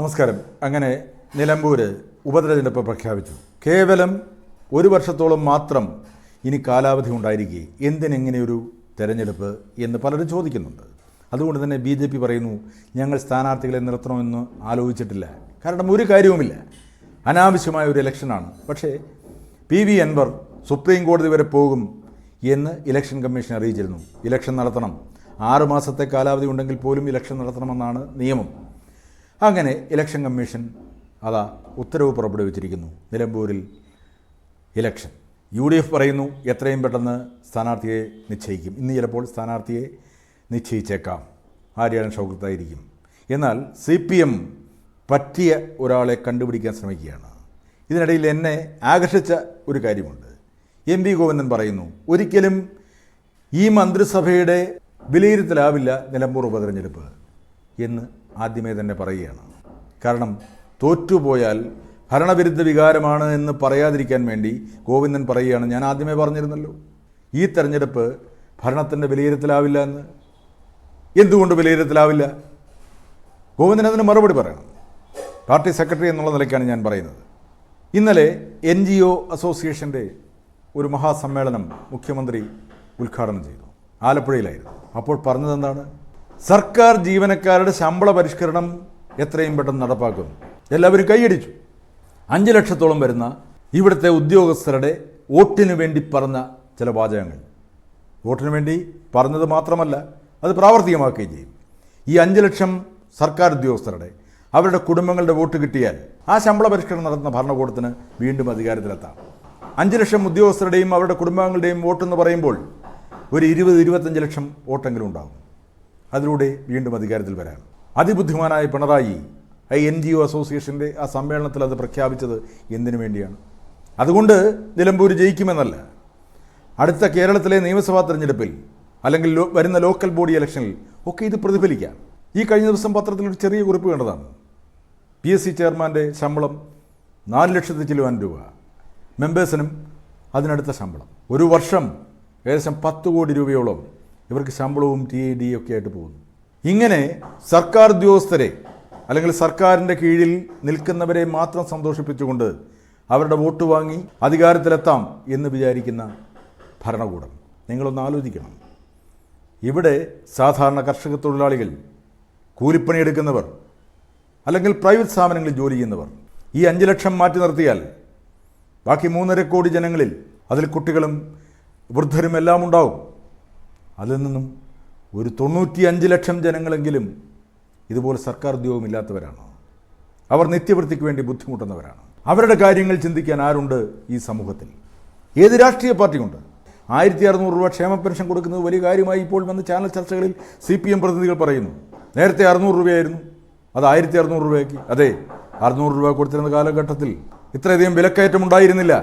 നമസ്കാരം. അങ്ങനെ നിലമ്പൂർ ഉപതെരഞ്ഞെടുപ്പ് പ്രഖ്യാപിച്ചു. കേവലം ഒരു വർഷത്തോളം മാത്രം ഇനി കാലാവധി ഉണ്ടായിരിക്കെ. എന്തിനെങ്ങനെ ഒരു തെരഞ്ഞെടുപ്പ് എന്ന് പലരും ചോദിക്കുന്നുണ്ട്. അതുകൊണ്ട് തന്നെ ബി ജെ പി പറയുന്നു ഞങ്ങൾ സ്ഥാനാർത്ഥികളെ നിർത്തണമെന്ന് ആലോചിച്ചിട്ടില്ല. കാരണം ഒരു കാര്യവുമില്ല. അനാവശ്യമായ ഒരു ഇലക്ഷനാണ്. പക്ഷേ പി വി അൻവർ സുപ്രീം കോടതി വരെ പോകും എന്ന് ഇലക്ഷൻ കമ്മീഷൻ അറിയിച്ചിരുന്നു. ഇലക്ഷൻ നടത്തണം. ആറുമാസത്തെ കാലാവധി ഉണ്ടെങ്കിൽ പോലും ഇലക്ഷൻ നടത്തണമെന്നാണ് നിയമം. അങ്ങനെ ഇലക്ഷൻ കമ്മീഷൻ അതാ ഉത്തരവ് പുറപ്പെടുവിച്ചിരിക്കുന്നു. നിലമ്പൂരിൽ ഇലക്ഷൻ. യു ഡി എഫ് പറയുന്നു എത്രയും പെട്ടെന്ന് സ്ഥാനാർത്ഥിയെ നിശ്ചയിക്കും. ഇന്ന് ചിലപ്പോൾ സ്ഥാനാർത്ഥിയെ നിശ്ചയിച്ചേക്കാം. ആര്യാടൻ ഷൗക്കത്തായിരിക്കും. എന്നാൽ സി പി എം പറ്റിയ ഒരാളെ കണ്ടുപിടിക്കാൻ ശ്രമിക്കുകയാണ്. ഇതിനിടയിൽ എന്നെ ആകർഷിച്ച ഒരു കാര്യമുണ്ട്. എം വി ഗോവിന്ദൻ പറയുന്നു ഒരിക്കലും ഈ മന്ത്രിസഭയുടെ വിലയിരുത്തലാവില്ല നിലമ്പൂർ ഉപതെരഞ്ഞെടുപ്പ് എന്ന് ആദ്യമേ തന്നെ പറയുകയാണ്. കാരണം തോറ്റുപോയാൽ ഭരണവിരുദ്ധ വികാരമാണ് എന്ന് പറയാതിരിക്കാൻ വേണ്ടി ഗോവിന്ദൻ പറയുകയാണ്. ഞാൻ ആദ്യമേ പറഞ്ഞിരുന്നല്ലോ. ഈ തെരഞ്ഞെടുപ്പ് ഭരണത്തിന്റെ വിലയിരുത്തലാവില്ല എന്ന്. എന്തുകൊണ്ട് വിലയിരുത്തലാവില്ല? ഗോവിന്ദൻ അതിന് മറുപടി പറയണം. പാർട്ടി സെക്രട്ടറി എന്നുള്ള നിലയ്ക്കാണ് ഞാൻ പറയുന്നത്. ഇന്നലെ എൻ ജി ഒ അസോസിയേഷന്റെ ഒരു മഹാസമ്മേളനം മുഖ്യമന്ത്രി ഉദ്ഘാടനം ചെയ്തു. ആലപ്പുഴയിലായിരുന്നു. അപ്പോൾ പറഞ്ഞത് എന്താണ് സർക്കാർ ജീവനക്കാരുടെ ശമ്പള പരിഷ്കരണം എത്രയും പെട്ടെന്ന് നടപ്പാക്കും എല്ലാവരും കൈയടിച്ചു. അഞ്ച് ലക്ഷത്തോളം വരുന്ന ഇവിടുത്തെ ഉദ്യോഗസ്ഥരുടെ വോട്ടിനു വേണ്ടി പറഞ്ഞ ചില വാചകങ്ങൾ. വോട്ടിനു വേണ്ടി പറഞ്ഞത് മാത്രമല്ല അത് പ്രാവർത്തികമാക്കുകയും ചെയ്യും. ഈ അഞ്ച് ലക്ഷം സർക്കാർ ഉദ്യോഗസ്ഥരുടെ അവരുടെ കുടുംബങ്ങളുടെ വോട്ട് കിട്ടിയാൽ ആ ശമ്പള പരിഷ്കരണം നടത്തുന്ന ഭരണകൂടത്തിന് വീണ്ടും അധികാരത്തിലെത്താം. അഞ്ച് ലക്ഷം ഉദ്യോഗസ്ഥരുടെയും അവരുടെ കുടുംബാംഗങ്ങളുടെയും വോട്ടെന്ന് പറയുമ്പോൾ ഒരു ഇരുപത് ഇരുപത്തഞ്ച് ലക്ഷം വോട്ടെങ്കിലും ഉണ്ടാകും. അതിലൂടെ വീണ്ടും അധികാരത്തിൽ വരാൻ അതിബുദ്ധിമാനായ Pinarayi I N G O അസോസിയേഷന്റെ ആ സമ്മേളനത്തിൽ അത് പ്രഖ്യാപിച്ചത് എന്തിനു വേണ്ടിയാണ്? അതുകൊണ്ട് നിലമ്പൂർ ജയിക്കുമെന്നല്ല. അടുത്ത കേരളത്തിലെ നിയമസഭാ തെരഞ്ഞെടുപ്പിൽ അല്ലെങ്കിൽ വരുന്ന ലോക്കൽ ബോഡി ഇലക്ഷനിൽ ഒക്കെ ഇത് പ്രതിഫലിക്കാം. ഈ കഴിഞ്ഞ ദിവസം പത്രത്തിൽ ഒരു ചെറിയ കുറിപ്പ് കണ്ടതാണ്. പി എസ് സി ചെയർമാന്റെ ശമ്പളം നാല് ലക്ഷത്തി ചിലവാൻ രൂപ. മെമ്പേഴ്സിനും അതിനടുത്ത ശമ്പളം. ഒരു വർഷം ഏകദേശം പത്ത് കോടി രൂപയോളം ഇവർക്ക് ശമ്പളവും ടി ഐ ഡി ഒക്കെ ആയിട്ട് പോകുന്നു. ഇങ്ങനെ സർക്കാർ ഉദ്യോഗസ്ഥരെ അല്ലെങ്കിൽ സർക്കാരിന്റെ കീഴിൽ നിൽക്കുന്നവരെ മാത്രം സന്തോഷിപ്പിച്ചുകൊണ്ട് അവരുടെ വോട്ട് വാങ്ങി അധികാരത്തിലെത്താം എന്ന് വിചാരിക്കുന്ന ഭരണകൂടം. നിങ്ങളൊന്ന് ആലോചിക്കണം. ഇവിടെ സാധാരണ കർഷക തൊഴിലാളികൾ കൂലിപ്പണിയെടുക്കുന്നവർ അല്ലെങ്കിൽ പ്രൈവറ്റ് സ്ഥാപനങ്ങളിൽ ജോലി ചെയ്യുന്നവർ ഈ അഞ്ച് ലക്ഷം മാറ്റി നിർത്തിയാൽ ബാക്കി മൂന്നര കോടി ജനങ്ങളിൽ അതിൽ കുട്ടികളും വൃദ്ധരും എല്ലാം ഉണ്ടാവും. അതിൽ നിന്നും ഒരു തൊണ്ണൂറ്റി അഞ്ച് ലക്ഷം ജനങ്ങളെങ്കിലും ഇതുപോലെ സർക്കാർ ഉദ്യോഗമില്ലാത്തവരാണ്. അവർ നിത്യവൃത്തിക്ക് വേണ്ടി ബുദ്ധിമുട്ടുന്നവരാണ്. അവരുടെ കാര്യങ്ങൾ ചിന്തിക്കാൻ ആരുണ്ട് ഈ സമൂഹത്തിൽ? ഏത് രാഷ്ട്രീയ പാർട്ടിയുണ്ട്? ആയിരത്തി അറുന്നൂറ് രൂപ ക്ഷേമ പെൻഷൻ കൊടുക്കുന്നത് വലിയ കാര്യമായി ഇപ്പോൾ വന്ന് ചാനൽ ചർച്ചകളിൽ സി പി എം പ്രതിനിധികൾ പറയുന്നു. നേരത്തെ അറുന്നൂറ് രൂപയായിരുന്നു. അത് ആയിരത്തി അറുന്നൂറ് രൂപയാക്കി. അതെ അറുന്നൂറ് രൂപ കൊടുത്തിരുന്ന കാലഘട്ടത്തിൽ ഇത്രയധികം വിലക്കയറ്റം ഉണ്ടായിരുന്നില്ല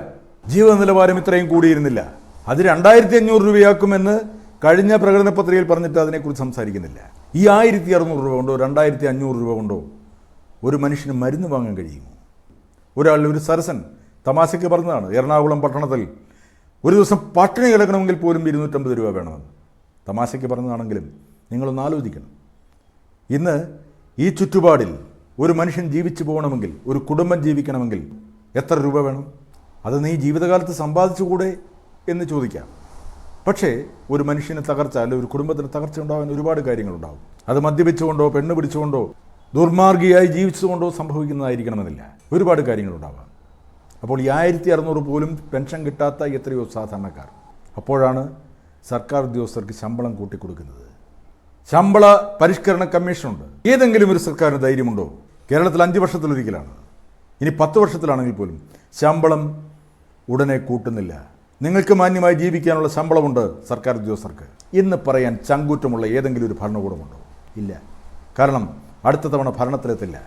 ജീവിത നിലവാരം ഇത്രയും കൂടിയിരുന്നില്ല. അത് രണ്ടായിരത്തി അഞ്ഞൂറ് രൂപയാക്കുമെന്ന് കഴിഞ്ഞ പ്രകടന പത്രികയിൽ പറഞ്ഞിട്ട് അതിനെക്കുറിച്ച് സംസാരിക്കുന്നില്ല. ഈ ആയിരത്തി അറുന്നൂറ് രൂപ കൊണ്ടോ രണ്ടായിരത്തി അഞ്ഞൂറ് രൂപ കൊണ്ടോ ഒരു മനുഷ്യന് മരുന്ന് വാങ്ങാൻ കഴിയുമോ? ഒരാൾ ഒരു സരസൻ തമാശയ്ക്ക് പറഞ്ഞതാണ് എറണാകുളം പട്ടണത്തിൽ ഒരു ദിവസം പട്ടിണി കിടക്കണമെങ്കിൽ പോലും ഇരുന്നൂറ്റമ്പത് രൂപ വേണമെന്ന് തമാശയ്ക്ക് പറഞ്ഞതാണെങ്കിലും നിങ്ങളൊന്ന് ആലോചിക്കണം. ഇന്ന് ഈ ചുറ്റുപാടിൽ ഒരു മനുഷ്യൻ ജീവിച്ചു പോകണമെങ്കിൽ ഒരു കുടുംബം ജീവിക്കണമെങ്കിൽ എത്ര രൂപ വേണം? അത് നീ ജീവിതകാലത്ത് സമ്പാദിച്ചുകൂടെ എന്ന് ചോദിക്കാം. പക്ഷേ ഒരു മനുഷ്യന് തകർച്ച അല്ലെങ്കിൽ ഒരു കുടുംബത്തിന് തകർച്ച ഉണ്ടാകാൻ ഒരുപാട് കാര്യങ്ങളുണ്ടാകും അത് മദ്യപിച്ചുകൊണ്ടോ പെണ്ണ് പിടിച്ചുകൊണ്ടോ ദുർമാർഗിയായി ജീവിച്ചുകൊണ്ടോ സംഭവിക്കുന്നതായിരിക്കണമെന്നില്ല. ഒരുപാട് കാര്യങ്ങളുണ്ടാവാം. അപ്പോൾ ഈ ആയിരത്തി അറുന്നൂറ് പോലും പെൻഷൻ കിട്ടാത്ത എത്രയോ സാധാരണക്കാർ. അപ്പോഴാണ് സർക്കാർ ഉദ്യോഗസ്ഥർക്ക് ശമ്പളം കൂട്ടിക്കൊടുക്കുന്നത്. ശമ്പള പരിഷ്കരണ കമ്മീഷനുണ്ട്. ഏതെങ്കിലും ഒരു സർക്കാരിന് ധൈര്യമുണ്ടോ? കേരളത്തിൽ അഞ്ച് വർഷത്തിലൊരിക്കലാണ്. ഇനി പത്ത് വർഷത്തിലാണെങ്കിൽ പോലും ശമ്പളം ഉടനെ കൂട്ടുന്നില്ല. നിങ്ങൾക്ക് മാന്യമായി ജീവിക്കാനുള്ള ശമ്പളമുണ്ട് സർക്കാർ ഉദ്യോഗസ്ഥർക്ക്. എന്ന് പറയാൻ ചങ്കൂറ്റമുള്ള ഏതെങ്കിലും ഒരു ഭരണകൂടമുണ്ടോ? ഇല്ല. കാരണം അടുത്ത തവണ ഭരണത്തിലെത്തില്ല.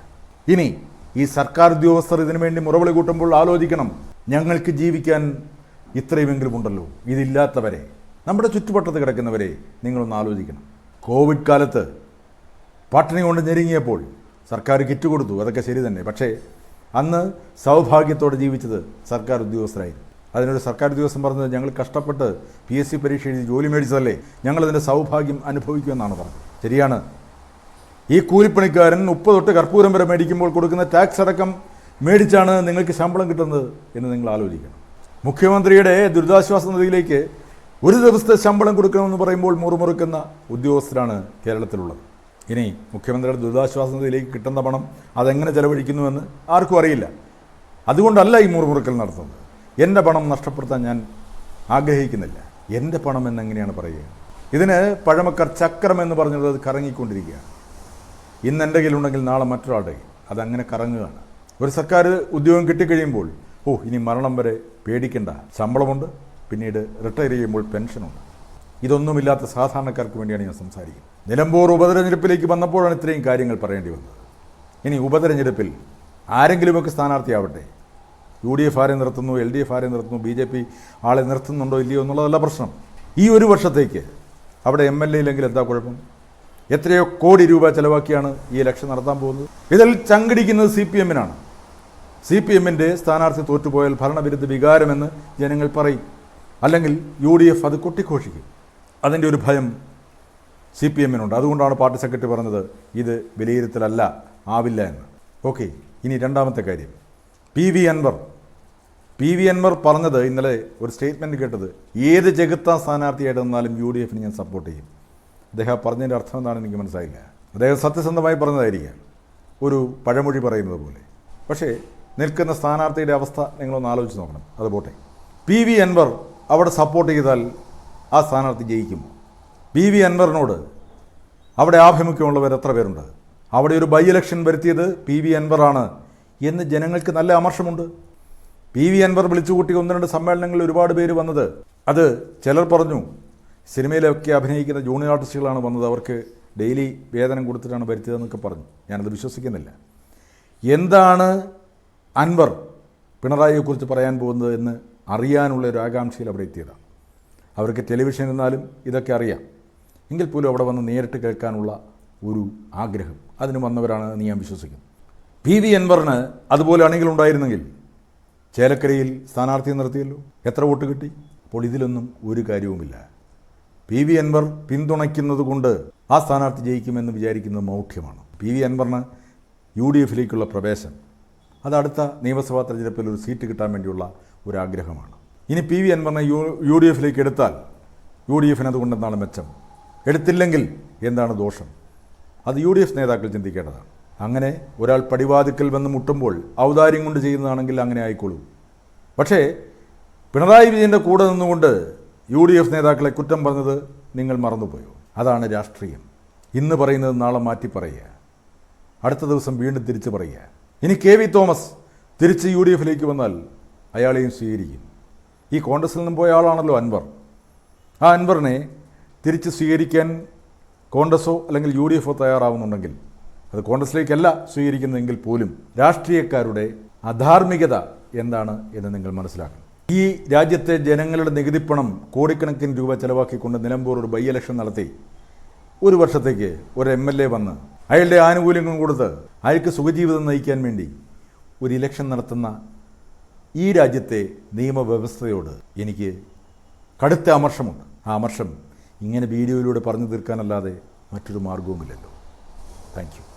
ഇനി ഈ സർക്കാർ ഉദ്യോഗസ്ഥർ ഇതിനു വേണ്ടി മുറവിളി കൂട്ടുമ്പോൾ ആലോചിക്കണം. ഞങ്ങൾക്ക് ജീവിക്കാൻ ഇത്രയുമെങ്കിലും ഉണ്ടല്ലോ. ഇതില്ലാത്തവരെ നമ്മുടെ ചുറ്റുവട്ടത്ത് കിടക്കുന്നവരെ നിങ്ങളൊന്ന് ആലോചിക്കണം. കോവിഡ് കാലത്ത് പട്ടിണി കൊണ്ട് ഞെരുങ്ങിയപ്പോൾ സർക്കാർ കിറ്റ് കൊടുത്തു. അതൊക്കെ ശരി തന്നെ. പക്ഷേ അന്ന് സൗഭാഗ്യത്തോടെ ജീവിച്ചത് സർക്കാർ ഉദ്യോഗസ്ഥരായിരുന്നു. അതിനൊരു സർക്കാർ ഉദ്യോഗസ്ഥൻ പറഞ്ഞത് ഞങ്ങൾ കഷ്ടപ്പെട്ട് പി എസ് സി പരീക്ഷ എഴുതി ജോലി മേടിച്ചതല്ലേ ഞങ്ങളതിന്റെ സൗഭാഗ്യം അനുഭവിക്കുമെന്നാണ് പറഞ്ഞത്. ശരിയാണ്. ഈ കൂലിപ്പണിക്കാരൻ ഉപ്പ് തൊട്ട് കർപ്പൂരം വരെ മേടിക്കുമ്പോൾ കൊടുക്കുന്ന ടാക്സ് അടക്കം മേടിച്ചാണ് നിങ്ങൾക്ക് ശമ്പളം കിട്ടുന്നത് എന്ന് നിങ്ങൾ ആലോചിക്കണം. മുഖ്യമന്ത്രിയുടെ ദുരിതാശ്വാസ നിധിയിലേക്ക് ഒരു ദിവസത്തെ ശമ്പളം കൊടുക്കണമെന്ന് പറയുമ്പോൾ മുറുമുറുക്കുന്ന ഉദ്യോഗസ്ഥരാണ് കേരളത്തിലുള്ളത്. ഇനി മുഖ്യമന്ത്രിയുടെ ദുരിതാശ്വാസ നിധിയിലേക്ക് കിട്ടുന്ന പണം അതെങ്ങനെ ചെലവഴിക്കുന്നുവെന്ന് ആർക്കും അറിയില്ല. അതുകൊണ്ടല്ല ഈ മുറുമുറുക്കൽ നടത്തുന്നത്. എന്റെ പണം നഷ്ടപ്പെടുത്താൻ ഞാൻ ആഗ്രഹിക്കുന്നില്ല. എന്റെ പണം എന്നെങ്ങനെയാണ് പറയുക? ഇതിന് പഴമക്കർ ചക്രം എന്ന് പറഞ്ഞത് അത് കറങ്ങിക്കൊണ്ടിരിക്കുകയാണ്. ഇന്ന് എന്റെ കയ്യിലുണ്ടെങ്കിൽ നാളെ മറ്റൊരാളുടെ അതങ്ങനെ കറങ്ങുകയാണ്. ഒരു സർക്കാർ ഉദ്യോഗം കിട്ടിക്കഴിയുമ്പോൾ ഓ ഇനി മരണം വരെ പേടിക്കേണ്ട. ശമ്പളമുണ്ട് പിന്നീട് റിട്ടയർ ചെയ്യുമ്പോൾ പെൻഷനുണ്ട്. ഇതൊന്നുമില്ലാത്ത സാധാരണക്കാർക്ക് വേണ്ടിയാണ് ഞാൻ സംസാരിക്കുന്നത്. നിലമ്പൂർ ഉപതെരഞ്ഞെടുപ്പിലേക്ക് വന്നപ്പോഴാണ് ഇത്രയും കാര്യങ്ങൾ പറയേണ്ടി വന്നത്. ഇനി ഉപതെരഞ്ഞെടുപ്പിൽ ആരെങ്കിലുമൊക്കെ സ്ഥാനാർത്ഥിയാവട്ടെ യു ഡി എഫ് ആരെ നിർത്തുന്നു എൽ ഡി എഫ് ആരെ നിർത്തുന്നു ബി ജെ പി ആളെ നിർത്തുന്നുണ്ടോ ഇല്ലയോ എന്നുള്ളതല്ല പ്രശ്നം. ഈ ഒരു വർഷത്തേക്ക് അവിടെ എം എൽ എ ഇല്ലെങ്കിൽ എന്താ കുഴപ്പം? എത്രയോ കോടി രൂപ ചിലവാക്കിയാണ് ഈ ഇലക്ഷൻ നടത്താൻ പോകുന്നത്. ഇതിൽ ചങ്കിടിക്കുന്നത് സി പി എമ്മിനാണ്. സി പി എമ്മിന്റെ സ്ഥാനാർത്ഥി തോറ്റുപോയാൽ ഭരണവിരുദ്ധ വികാരമെന്ന് ജനങ്ങൾ പറയും. അല്ലെങ്കിൽ യു ഡി എഫ് അത് കൊട്ടിഘോഷിക്കും. അതിന്റെ ഒരു ഭയം സി പി എമ്മിനുണ്ട്. അതുകൊണ്ടാണ് പാർട്ടി സെക്രട്ടറി പറഞ്ഞത് ഇത് വിലയിരുത്തലല്ല ആവില്ല എന്ന്. ഓക്കെ ഇനി രണ്ടാമത്തെ കാര്യം. P V Anwar P V Anwar പറഞ്ഞത് ഇന്നലെ ഒരു സ്റ്റേറ്റ്മെന്റ് കേട്ടത്. ഏത് ജഗത്ത സ്ഥാനാർത്ഥിയായിട്ട് നിന്നാലും യു ഡി എഫിന് ഞാൻ സപ്പോർട്ട് ചെയ്യും. അദ്ദേഹം പറഞ്ഞതിന്റെ അർത്ഥം എന്താണെന്ന് എനിക്ക് മനസ്സിലായില്ല. അദ്ദേഹം സത്യസന്ധമായി പറഞ്ഞതായിരിക്കാം. ഒരു പഴമൊഴി പറയുന്നത് പോലെ. പക്ഷേ നിൽക്കുന്ന സ്ഥാനാർത്ഥിയുടെ അവസ്ഥ നിങ്ങളൊന്ന് ആലോചിച്ച് നോക്കണം. അത് പോട്ടെ. പി വി അൻവർ അവിടെ സപ്പോർട്ട് ചെയ്താൽ ആ സ്ഥാനാർത്ഥി ജയിക്കുമോ? പി വി അൻവറിനോട് അവിടെ ആഭിമുഖ്യമുള്ളവർ എത്ര പേരുണ്ട്? അവിടെ ഒരു ബൈ ഇലക്ഷൻ വരുത്തിയത് പി വി അൻവറാണ്. എന്ന് ജനങ്ങൾക്ക് നല്ല അമർഷമുണ്ട്. പി വി അൻവർ വിളിച്ചുകൂട്ടി ഒന്ന് രണ്ട് സമ്മേളനങ്ങളിൽ ഒരുപാട് പേര് വന്നത്. അത് ചിലർ പറഞ്ഞു സിനിമയിലൊക്കെ അഭിനയിക്കുന്ന ജൂണിയർ ആർട്ടിസ്റ്റുകളാണ് വന്നത്. അവർക്ക് ഡെയിലി വേതനം കൊടുത്തിട്ടാണ് വരുത്തിയതെന്നൊക്കെ പറഞ്ഞു. ഞാനത് വിശ്വസിക്കുന്നില്ല. എന്താണ് അൻവർ പിണറായിയെക്കുറിച്ച് പറയാൻ പോകുന്നത് എന്ന് അറിയാനുള്ള ഒരു ആകാംക്ഷയിൽ അവിടെ എത്തിയതാണ്. അവർക്ക് ടെലിവിഷൻ ഇരുന്നാലും ഇതൊക്കെ അറിയാം. എങ്കിൽ പോലും അവിടെ വന്ന് നേരിട്ട് കേൾക്കാനുള്ള ഒരു ആഗ്രഹം അതിന് വന്നവരാണ് എന്ന് ഞാൻ വിശ്വസിക്കുന്നു. പി വി അൻവറിന് അതുപോലെ അണികളുണ്ടായിരുന്നെങ്കിൽ ചേലക്കരയിൽ സ്ഥാനാർത്ഥിയെ നിർത്തിയല്ലോ? എത്ര വോട്ട് കിട്ടി? അപ്പോൾ ഇതിലൊന്നും ഒരു കാര്യവുമില്ല. പി വി അൻവർ പിന്തുണയ്ക്കുന്നത് കൊണ്ട് ആ സ്ഥാനാർത്ഥി ജയിക്കുമെന്ന് വിചാരിക്കുന്നത് മൗഢ്യമാണ്. പി വി അൻവറിന് യു ഡി എഫിലേക്കുള്ള പ്രവേശം അത് അടുത്ത നിയമസഭാ തെരഞ്ഞെടുപ്പിൽ ഒരു സീറ്റ് കിട്ടാൻ വേണ്ടിയുള്ള ഒരു ആഗ്രഹമാണ് ഇനി പി വി അൻവറിനെ യു യു ഡി എഫിലേക്ക് എടുത്താൽ യു ഡി എഫിന് അതുകൊണ്ട് എന്താണ് മെച്ചം? എടുത്തില്ലെങ്കിൽ എന്താണ് ദോഷം? അത് യു ഡി എഫ് നേതാക്കൾ ചിന്തിക്കേണ്ടതാണ്. അങ്ങനെ ഒരാൾ പടിവാതിക്കൽ വന്ന് മുട്ടുമ്പോൾ ഔദാര്യം കൊണ്ട് ചെയ്യുന്നതാണെങ്കിൽ അങ്ങനെ ആയിക്കോളൂ. പക്ഷേ പിണറായി വിജയന്റെ കൂടെ നിന്നുകൊണ്ട് യു ഡി എഫ് നേതാക്കളെ കുറ്റം പറഞ്ഞത് നിങ്ങൾ മറന്നുപോയോ? അതാണ് രാഷ്ട്രീയം. ഇന്ന് പറയുന്നത് നാളെ മാറ്റി പറയുക. അടുത്ത ദിവസം വീണ്ടും തിരിച്ചു പറയുക. ഇനി കെ വി തോമസ് തിരിച്ച് യു ഡി എഫിലേക്ക് വന്നാൽ അയാളെയും സ്വീകരിക്കും. ഈ കോൺഗ്രസിൽ നിന്നും പോയ ആളാണല്ലോ അൻവർ. ആ അൻവറിനെ തിരിച്ച് സ്വീകരിക്കാൻ കോൺഗ്രസോ അല്ലെങ്കിൽ യു ഡി എഫോ തയ്യാറാവുന്നുണ്ടെങ്കിൽ അത് കോൺഗ്രസിലേക്കല്ല സ്വീകരിക്കുന്നതെങ്കിൽ പോലും രാഷ്ട്രീയക്കാരുടെ അധാർമികത എന്താണ് എന്ന് നിങ്ങൾ മനസ്സിലാക്കണം. ഈ രാജ്യത്തെ ജനങ്ങളുടെ നികുതിപ്പണം കോടിക്കണക്കിന് രൂപ ചെലവാക്കിക്കൊണ്ട് നിലമ്പൂർ ഒരു ബൈ ഇലക്ഷൻ നടത്തി ഒരു വർഷത്തേക്ക് ഒരു എം എൽ എ വന്ന് അയാളുടെ ആനുകൂല്യങ്ങൾ കൊടുത്ത് അയാൾക്ക് സുഖജീവിതം നയിക്കാൻ വേണ്ടി ഒരു ഇലക്ഷൻ നടത്തുന്ന ഈ രാജ്യത്തെ നിയമവ്യവസ്ഥയോട് എനിക്ക് കടുത്ത അമർഷമുണ്ട്. ആ അമർഷം ഇങ്ങനെ വീഡിയോയിലൂടെ പറഞ്ഞു തീർക്കാനല്ലാതെ മറ്റൊരു മാർഗവുമില്ലല്ലോ താങ്ക്